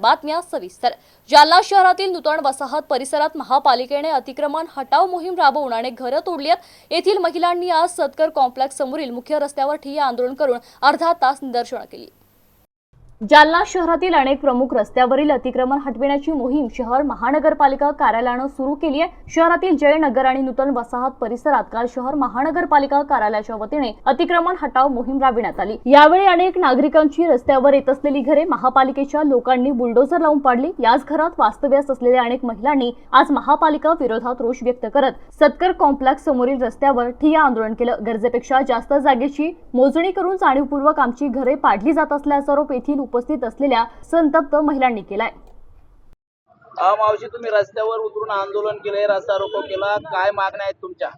बातम्या सविस्तर. जालना शहरातील नूतन वसाहत परिसरात महापालिकेने अतिक्रमण हटाव मोहीम राबवून अनेक घरं तोडली आहेत. येथील महिलांनी आज सदकर कॉम्प्लेक्स समोरील मुख्य रस्त्यावर ठिय्या आंदोलन करून अर्धा तास निदर्शनं केली. जालना शहरातील अनेक प्रमुख रस्त्यावरील अतिक्रमण हटविण्याची मोहीम शहर महानगरपालिका कार्यालयानं सुरू केली आहे. शहरातील जयनगर आणि नूतन वसाहत परिसरात काल शहर महानगरपालिका कार्यालयाच्या वतीने अतिक्रमण हटाव मोहीम राबविण्यात आली. यावेळी अनेक नागरिकांची रस्त्यावर येत असलेली घरे महापालिकेच्या लोकांनी बुलडोझर लावून पाडली. याच घरात वास्तव्यास असलेल्या अनेक महिलांनी आज महापालिका विरोधात रोष व्यक्त करत सत्कर कॉम्प्लेक्स समोरील रस्त्यावर ठिया आंदोलन केलं. गरजेपेक्षा जास्त जागेची मोजणी करून जाणीवपूर्वक आमची घरे पाडली जात असल्याचा आरोप येथील उपस्थित असलेल्या संतप्त महिलांनी केलाय. हा मावशी तुम्ही रस्त्यावर उतरून आंदोलन केलंय रस्ता रोको केला. काय मागण्या आहेत तुमच्या?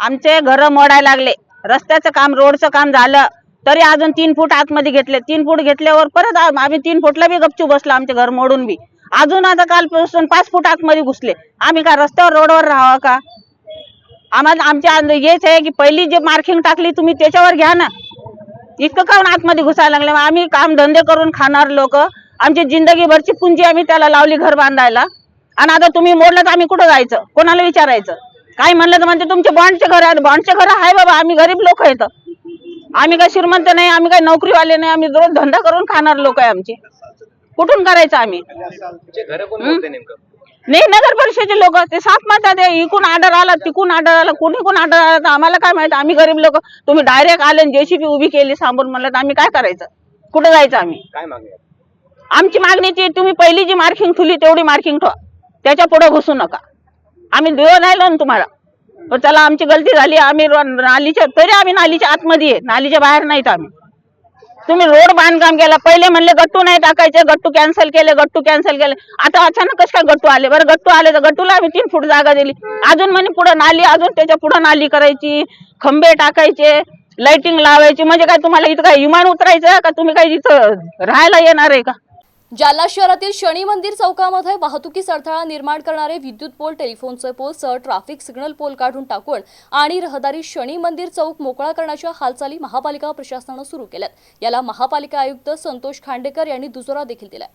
आमचे घर मोडायला लागले. रस्त्याचं काम रोडचं काम झालं तरी अजून तीन फूट आतमध्ये घेतले. तीन फूट घेतल्यावर परत आ- आम्ही तीन फुटला बी गपचूप बसलो आमचे घर मोडून बी. अजून आता कालपासून पाच फूट आतमध्ये घुसले. आम्ही का रस्त्यावर रोडवर राहावं का? आम्हाला आमच्या हेच आहे की पहिली जे मार्किंग टाकली तुम्ही त्याच्यावर घ्या ना. इतकं काऊन आतमध्ये घुसायला लागले? मग आम्ही काम धंदे करून खाणार लोक. आमची जिंदगीभरची पुंजी आम्ही त्याला लावली घर बांधायला. आणि आता तुम्ही मोडलं तर आम्ही कुठं जायचं? कोणाला विचारायचं? काय म्हणलं तर म्हणते तुमचे बॉन्डचे घर आहेत. बॉन्डचे घर आहे बाबा. आम्ही गरीब लोक आहेत. आम्ही काय श्रीमंत नाही आम्ही काय नोकरीवाले नाही. आम्ही रोज धंदा करून खाणार लोक आहे आमचे. कुठून करायचं आम्ही? नाही नगर परिषदेचे लोक ते साफ मारतात इकून ऑर्डर आला तिकून ऑर्डर आला कोणी कोण ऑर्डर आला तर आम्हाला काय माहिती? आम्ही गरीब लोक. तुम्ही डायरेक्ट आले जेसीबी उभी केली सांबून म्हणलं तर आम्ही काय करायचं? कुठं जायचं आम्ही? काय मागणी आहे? आमची मागणी ती तुम्ही पहिली जी मार्किंग ठेवली तेवढी मार्किंग ठेवा. त्याच्या पुढे घुसू नका. आम्ही देऊ राहिलो ना तुम्हाला. पण चला आमची गलती झाली. आम्ही रो- नालीच्या तरी आम्ही नालीच्या आतमध्ये आहे. नालीच्या बाहेर नाहीत आम्ही. तुम्ही रोड बांधकाम केला पहिले म्हणले गट्टू नाही टाकायचे गट्टू कॅन्सल केले गट्टू कॅन्सल केले. आता अचानक कसं काय गट्टू आले? बरं गट्टू आले तर गट्टूला आम्ही तीन फूट जागा दिली. अजून म्हणे पुढं नाली अजून त्याच्या पुढं नाली करायची खंबे टाकायचे लाइटिंग लावायची. म्हणजे काय तुम्हाला इथं काय विमान उतरायचं का? तुम्ही काय इथं राहायला येणार आहे का? जालना शहरातील शनी मंदिर चौकामध्ये वाहतुकीस अडथळा निर्माण करणारे विद्युत पोल टेलिफोनचे पोल सह ट्रॅफिक सिग्नल पोल काढून टाकून आणि रहदारी शनी मंदिर चौक मोकळा करण्याच्या हालचाली महापालिका प्रशासनानं सुरू केल्यात. याला महापालिका आयुक्त संतोष खांडेकर यांनी दुजोरा देखील दिलाय.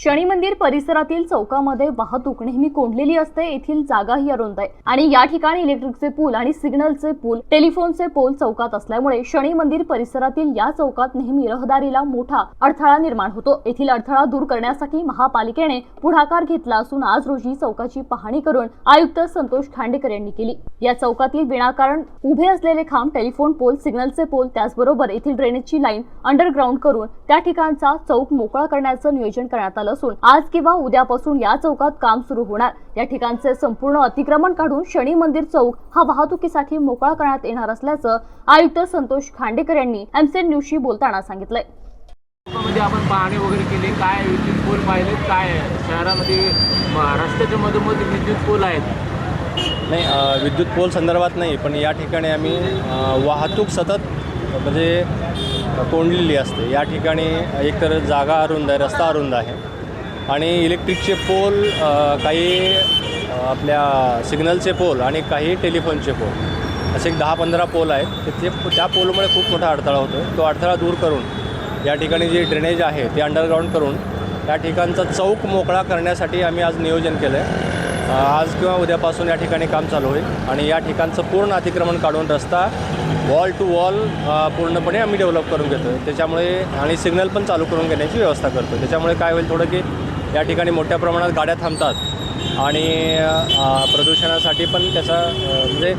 शनी मंदिर परिसरातील चौकामध्ये वाहतूक नेहमी कोंडलेली असते. येथील जागाही अरुंद आहे. आणि या ठिकाणी इलेक्ट्रिकचे पूल आणि सिग्नलचे पूल टेलिफोनचे पोल चौकात असल्यामुळे शनी मंदिर परिसरातील या चौकात नेहमी रहदारीला मोठा अडथळा निर्माण होतो. येथील अडथळा दूर करण्यासाठी महापालिकेने पुढाकार घेतला असून आज रोजी चौकाची पाहणी करून आयुक्त संतोष खांडेकर यांनी केली. या चौकातील विनाकारण उभे असलेले खांब टेलिफोन पोल सिग्नलचे पोल त्याचबरोबर येथील ड्रेनेजची लाईन अंडरग्राऊंड करून त्या ठिकाणचा चौक मोकळा करण्याचं नियोजन करण्यात आलं. असून आज किंवा उद्यापासून या चौकात काम सुरू होणार. या ठिकाणचे संपूर्ण अतिक्रमण काढून शनी मंदिर चौक हा वाहतुकीसाठी मोकळा करण्यात येणार असल्याचं आयुक्त संतोष खांडेकर यांनी एमसेन न्यूजशी बोलताना सांगितलंय. मध्ये आपण पाहणी वगैरे केली. काय विद्युत पोल पाहिले काय? शहरामध्ये रस्त्याच्या मधोमध विद्युत पोल आहेत. नाही विद्युत पोल संदर्भात नाही पण या ठिकाणी आम्ही वाहतूक सतत म्हणजे कोंडलेली असते. या ठिकाणी एकतर जागा अरुंद आहे रस्ता अरुंद आहे. आणि इलेक्ट्रिकचे पोल काही आपल्या सिग्नलचे पोल आणि काही टेलिफोनचे पोल. असे एक दहा पंधरा पोल आहेत. तर ते त्या पोलमुळे खूप मोठा अडथळा होतो तो अडथळा दूर करून या ठिकाणी जे ड्रेनेज आहे ते अंडरग्राऊंड करून त्या ठिकाणचा चौक मोकळा करण्यासाठी आम्ही आज नियोजन केलं आहे आज किंवा उद्यापासून या ठिकाणी काम चालू होईल आणि या ठिकाणचं पूर्ण अतिक्रमण काढून रस्ता वॉल टू वॉल पूर्णपणे आम्ही डेव्हलप करून घेतो त्याच्यामुळे आणि सिग्नल पण चालू करून घेण्याची व्यवस्था करतो त्याच्यामुळे काय होईल थोडं की या ठिकाणी मोठ्या प्रमाणात गाड्या थांबतात. आणि प्रदूषणासाठी पण त्याचा म्हणजे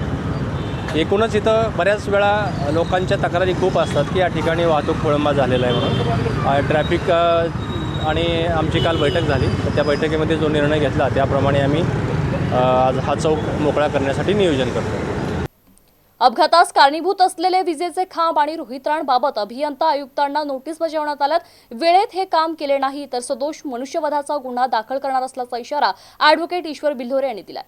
एकूणच इथं बऱ्याच वेळा लोकांच्या तक्रारी खूप असतात की या ठिकाणी वाहतूक खोळंबा झालेला आहे म्हणून. ट्रॅफिक आणि आमची काल बैठक झाली. तर त्या बैठकीमध्ये जो निर्णय घेतला त्याप्रमाणे आम्ही आज हा चौक मोकळा करण्यासाठी नियोजन करतो अपघातास कारणीभूत असलेले विजेचे खांब आणि रोहित्रांबाबत अभियंता आयुक्तांना नोटीस बजावण्यात आल्यात. वेळेत हे काम केले नाही तर सदोष मनुष्यवधाचा गुन्हा दाखल करणार असल्याचा इशारा अॅडव्होकेट ईश्वर बिल्होरे यांनी दिलाय.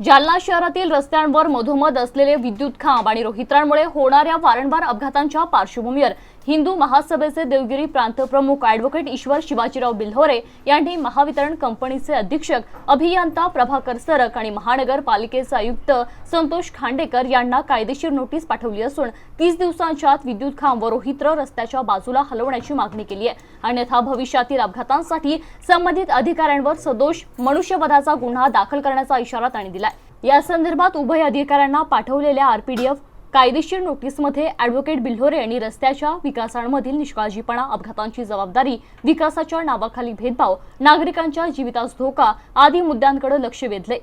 जालना शहरातील रस्त्यांवर मधोमध असलेले विद्युत खांब आणि रोहित्रांमुळे होणाऱ्या वारंवार अपघातांच्या पार्श्वभूमीवर हिंदू महासभेचे देवगिरी प्रांत प्रमुख ॲडव्होकेट ईश्वर शिवाजीराव बिल्होरे यांनी महावितरण कंपनीचे अधीक्षक अभियंता प्रभाकर सरक आणि महानगरपालिकेचे आयुक्त संतोष खांडेकर यांना कायदेशीर नोटीस पाठवली असून तीस दिवसांच्या आत विद्युत खांब व रोहित्र रस्त्याच्या बाजूला हलवण्याची मागणी केली आहे. अन्यथा भविष्यातील अपघातांसाठी संबंधित अधिकाऱ्यांवर सदोष मनुष्यवधाचा गुन्हा दाखल करण्याचा इशारा त्यांनी दिलाय. या संदर्भात उभय अधिकाऱ्यांना पाठवलेल्या आरपीडीएफ कायदेशीर नोटीसमध्ये ॲडव्होकेट बिल्होरे यांनी रस्त्याच्या विकासांमधील निष्काळजीपणा अपघातांची जबाबदारी विकासाच्या नावाखाली भेदभाव नागरिकांच्या जीवितास धोका आदी मुद्द्यांकडे लक्ष वेधले.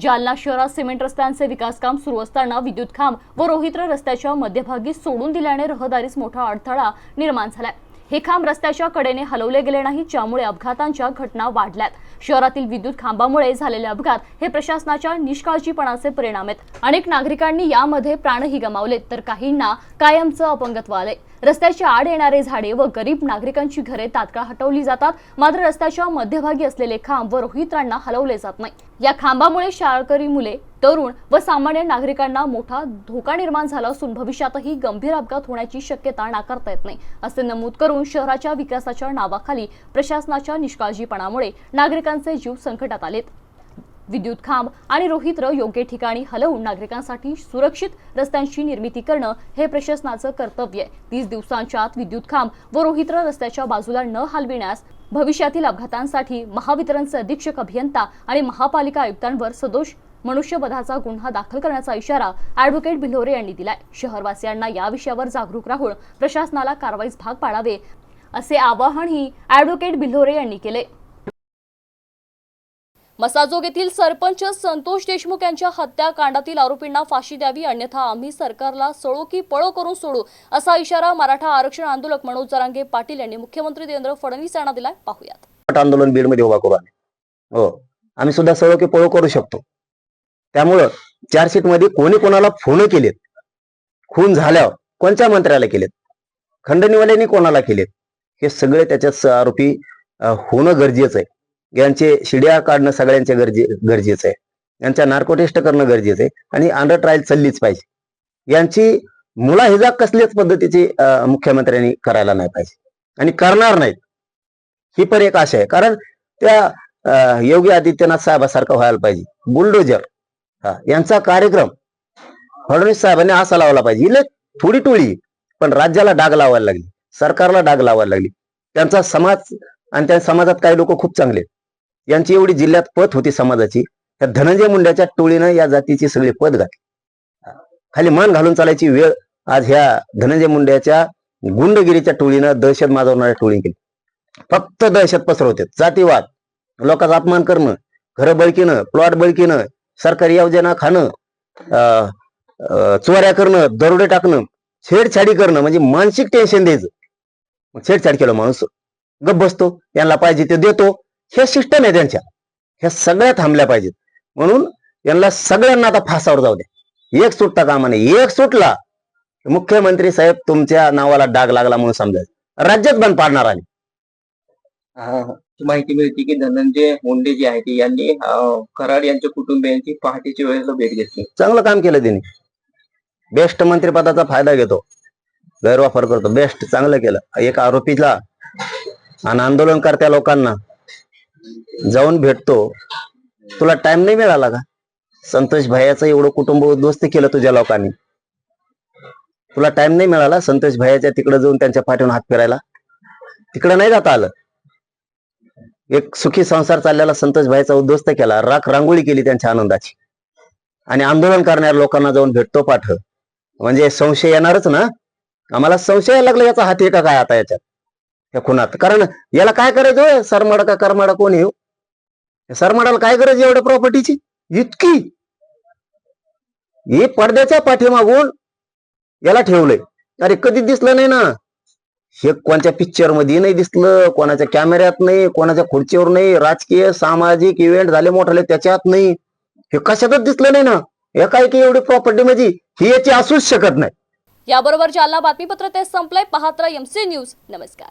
जालना शहरात सिमेंट रस्त्यांचे विकासकाम सुरू असताना विद्युत खांब व रोहित्र रस्त्याच्या मध्यभागी सोडून दिल्याने रहदारीस मोठा अडथळा निर्माण झालाय. हे खांब रस्त्याच्या कडेने हलवले गेले नाही ज्यामुळे अपघातांच्या घटना वाढल्यात. शहरातील विद्युत खांबामुळे झालेले अपघात हे प्रशासनाच्या निष्काळजीपणाचे परिणाम आहेत. अनेक नागरिकांनी यामध्ये प्राणही गमावले तर काहींना कायमचं अपंगत्व आले रस्त्याच्या आड येणारे झाडे व गरीब नागरिकांची घरे तात्काळ हटवली जातात मात्र रस्त्याच्या मध्यभागी असलेले खांब व रोहित्रांना हलवले जात नाही. या खांबामुळे शाळकरी मुले तरुण व सामान्य नागरिकांना मोठा धोका निर्माण झाला असून भविष्यातही गंभीर अपघात होण्याची शक्यता नाकारता येत नाही. असे नमूद करून शहराच्या विकासाच्या नावाखाली प्रशासनाच्या निष्काळजीपणामुळे नागरिकांचे जीव संकटात आलेत. विद्युत खांब आणि रोहित्र योग्य ठिकाणी हलवून नागरिकांसाठी सुरक्षित रस्त्यांची निर्मिती करणं हे प्रशासनाचं कर्तव्य आहे. तीस दिवसांच्या आत विद्युत खांब व रोहित्र रस्त्याच्या बाजूला न हलविण्यास भविष्यातील अपघातांसाठी महावितरणचे अधीक्षक अभियंता आणि महापालिका आयुक्तांवर सदोष मनुष्यवधाचा गुन्हा दाखल करण्याचा इशारा अॅडव्होकेट भिलोरे यांनी दिलाय. शहरवासियांना या विषयावर जागरूक राहून प्रशासनाला कारवाईस भाग पाडावे असे आवाहनही अॅडव्होकेट भिलोरे यांनी केले. मसाजोग येथील सरपंच संतोष देशमुख यांच्या हत्याकांडातील आरोपींना फाशी द्यावी अन्यथा आम्ही सरकारला सळो की पळो करून सोडू असा इशारा मराठा आरक्षण आंदोलक मनोज जरांगे पाटील यांनी मुख्यमंत्री देवेंद्र फडणवीस यांना दिलाय. पाहूयात. आंदोलन बीडमध्ये उभा करू आम्ही. हो आम्ही सुद्धा सळो की पळो करू शकतो. त्यामुळं चार्जशीटमध्ये कोणी कोणाला फोन केलेत? खून झाल्यावर कोणत्या मंत्र्याला केलेत? खंडणीवाल्यांनी कोणाला केलेत? हे सगळे त्याच्यात आरोपी होणं गरजेचं आहे. यांचे शिड्या काढणं सगळ्यांचे गरजे गरजेचं आहे. यांच्या नार्कोटेस्ट करणं गरजेचं आहे. आणि अंडर ट्रायल चाललीच पाहिजे. यांची मुलाहिजा कसल्याच पद्धतीची मुख्यमंत्र्यांनी करायला नाही पाहिजे. आणि करणार नाहीत. ही पण एक आशा आहे. कारण त्या अं, योगी आदित्यनाथ साहेबासारखं व्हायला पाहिजे. बुलडोजर. यांचा कार्यक्रम फडणवीस साहेबांनी असा लावला पाहिजे. इले थोडी टोळी पण राज्याला डाग लावायला लागली सरकारला डाग लावायला लागली. त्यांचा समाज आणि त्या समाजात काही लोक खूप चांगले यांची एवढी जिल्ह्यात पत होती समाजाची. त्या धनंजय मुंड्याच्या टोळीनं या जातीची सगळी पद घातली. खाली मान घालून चालायची वेळ आज ह्या धनंजय मुंड्याच्या गुंडगिरीच्या टोळीनं दहशत माजवणाऱ्या टोळी केली. फक्त दहशत पसरवते जातीवाद लोकांचा अपमान करणं घरं बळकीनं प्लॉट बळकीनं सरकारी योजना खाणं अं, चोऱ्या करणं दरोडे टाकणं छेडछाडी करणं म्हणजे मानसिक टेन्शन द्यायचं. छेडछाड केलं माणूस गप बसतो यांना पाहिजे ते देतो. हे सिस्टम आहे त्यांच्या. ह्या सगळ्या थांबल्या पाहिजेत. म्हणून यांना सगळ्यांना आता फासावर जाऊ द्या. एक सुटता कामा नाही एक सुटला मुख्यमंत्री साहेब तुमच्या नावाला डाग लागला म्हणून समजायचं. राज्यात बंद पाडणार आणि माहिती मिळते की धनंजय मुंडे जे आहेत यांनी कराड यांच्या कुटुंबियांची पहाटेच्या वेळेला भेट घेतली. चांगलं काम केलं त्यांनी बेस्ट मंत्रिपदाचा फायदा घेतो. गैरवापर करतो. बेस्ट चांगलं केलं. एक आरोपीला आणि आंदोलनकर्त्या लोकांना जाऊन भेटतो. तुला टाइम नाही मिळाला का? संतोष भैयाचं एवढं कुटुंब उद्ध्वस्त केलं तुझ्या लोकांनी. तुला टाइम नाही मिळाला संतोष भैयाच्या तिकडे जाऊन त्यांच्या पाठीवर हात फिरायला? तिकडे नाही जाता आलं. एक सुखी संसार चाललेला संतोष भाईचा उद्ध्वस्त केला राख रांगोळी केली त्यांच्या आनंदाची. आणि आंदोलन करणाऱ्या लोकांना जाऊन भेटतो पाठ. म्हणजे संशय येणारच ना? आम्हाला संशय लागला याचा हाती का काय आता याच्यात? या खुनात. कारण याला काय करायचं होय? सरमाडा का करमाडा कोण हो? येऊ सरमाडाला काय गरज एवढ्या प्रॉपर्टीची इतकी. हे पडद्याच्या पाठीमागून याला ठेवलंय. अरे कधी दिसलं नाही ना? हे कोणत्या पिक्चरमध्ये नाही दिसलं कोणाच्या कॅमेऱ्यात नाही कोणाच्या खुर्चीवर नाही राजकीय सामाजिक इव्हेंट झाले मोठाले त्याच्यात नाही. हे कशातच दिसलं नाही ना. एकाएकी एवढी प्रॉपर्टी म्हणजे ही याची असूच शकत नाही. याबरोबर जालना बातमीपत्र ते संपलंय. पाहत एमसी न्यूज नमस्कार.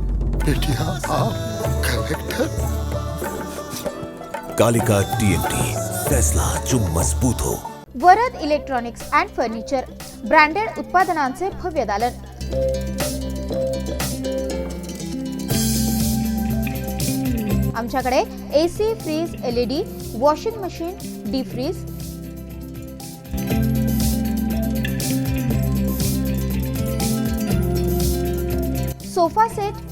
बेटिया आप कलेक्टर कालिका टीएनटी फैसला जो मजबूत हो। Varad electronics and furniture branded उत्पादनांचे भव्य दालन। आमच्याकडे A C fridge LED washing machine D fridge sofa set